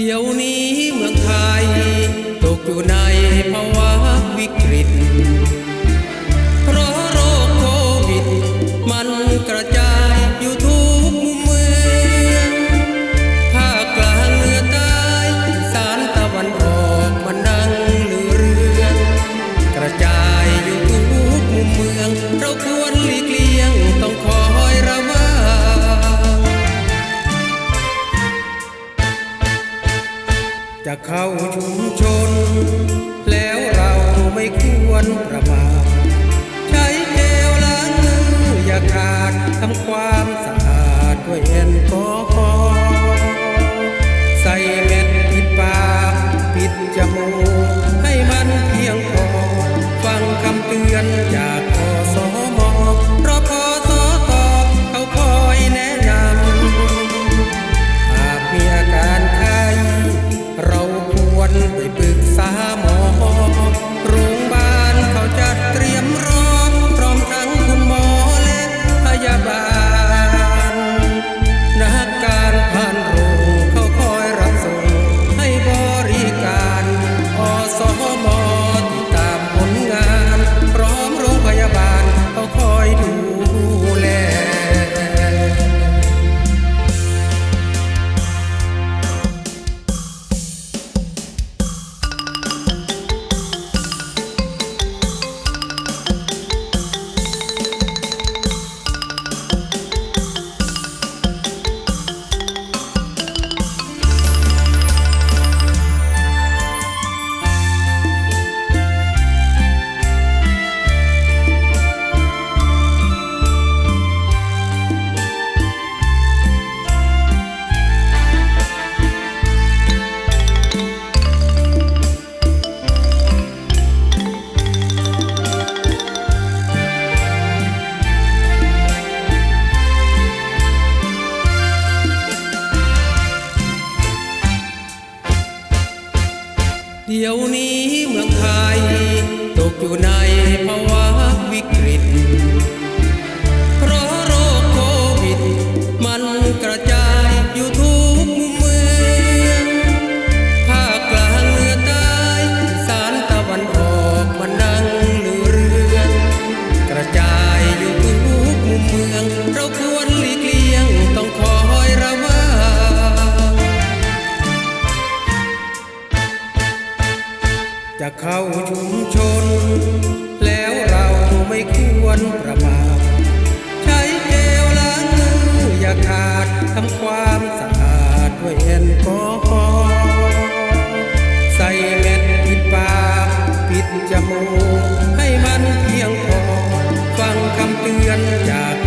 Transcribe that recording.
เดี๋ยวนี้เมืองไทย ตกอยู่ในภาวะวิกฤต จะเข้าชุมชน แล้วเราไม่ควรประมาทใช้เจลล้างมืออย่าขาดทำความสะอาดด้วยแอลกอฮอล์ใส่เม็ดปิดปากปิดจมูกให้มันเพียงพอ ฟังคำเตือนจาก เดี๋ยวนี้เมืองไทย ตกอยู่ในภาวะวิกฤต เข้าชุมชน แล้วเราไม่ควรประมาทใช้เจลล้างมืออย่าขาดทำความสะอาดด้วยแอลกอฮอล์ใส่เม็ดปิดปากปิดจมูกให้มันเพียงพอ ฟังคำเตือนจาก